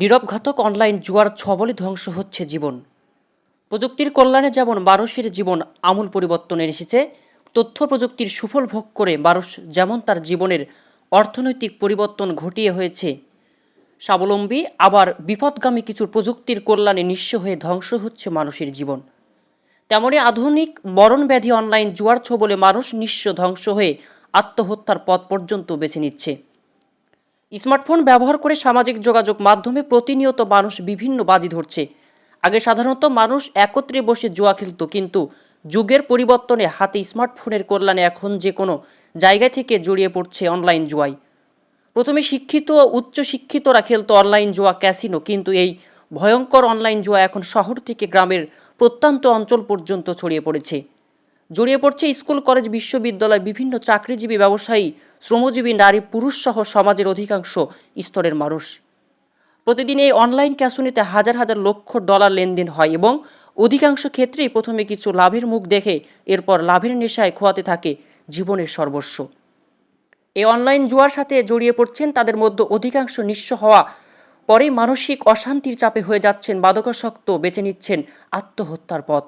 নীরবঘাতক online জুয়ার ছবলে ধ্বংস হচ্ছে জীবন। প্রযুক্তির কল্যাণে যেমন মানুষের জীবন আমূল পরিবর্তন এসেছে, তথ্য প্রযুক্তির সুফল ভোগ করে মানুষ যেমন তার জীবনের অর্থনৈতিক পরিবর্তন ঘটিয়ে হয়েছে, স্বাবলম্বী আবার বিপদগামী কিছু প্রযুক্তির কল্যাণে নিঃস্ব হয়ে ধ্বংস হচ্ছে মানুষের জীবন। তেমনি আধুনিক মরণ ব্যাধি অনলাইন জুয়ার ছবলে মানুষ নিঃস্ব ধ্বংস হয়ে আত্মহত্যার পথ পর্যন্ত বেছে নিচ্ছে। স্মার্টফোন ব্যবহার করে সামাজিক যোগাযোগ মাধ্যমে প্রতিনিয়ত মানুষ বিভিন্ন বাজি ধরছে। আগে সাধারণত মানুষ একত্রে বসে জুয়া খেলত, কিন্তু যুগের পরিবর্তনে হাতে স্মার্টফোনের কল্যাণে এখন যে কোনো জায়গা থেকে জড়িয়ে পড়ছে অনলাইন জুয়ায় প্রথমে শিক্ষিত ও উচ্চ শিক্ষিতরা খেলতো অনলাইন জুয়া, ক্যাসিনো, কিন্তু এই ভয়ঙ্কর অনলাইন জুয়া এখন শহর থেকে গ্রামের প্রত্যন্ত অঞ্চল পর্যন্ত ছড়িয়ে পড়েছে। জড়িয়ে পড়ছে স্কুল, কলেজ, বিশ্ববিদ্যালয়, বিভিন্ন চাকরিজীবী, ব্যবসায়ী, শ্রমজীবী, নারী, পুরুষ সহ সমাজের অধিকাংশ স্তরের মানুষ। প্রতিদিন এই অনলাইন ক্যাসুনিতে হাজার হাজার লক্ষ ডলার লেনদেন হয় এবং অধিকাংশ ক্ষেত্রেই প্রথমে কিছু লাভের মুখ দেখে এরপর লাভের নেশায় খোয়াতে থাকে জীবনের সর্বস্ব। এই অনলাইন জুয়ার সাথে জড়িয়ে পড়ছেন তাদের মধ্যে অধিকাংশ নিঃস্ব হওয়া, পরে মানসিক অশান্তির চাপে হয়ে যাচ্ছেন মাদকাসক্ত বেছে নিচ্ছেন আত্মহত্যার পথ।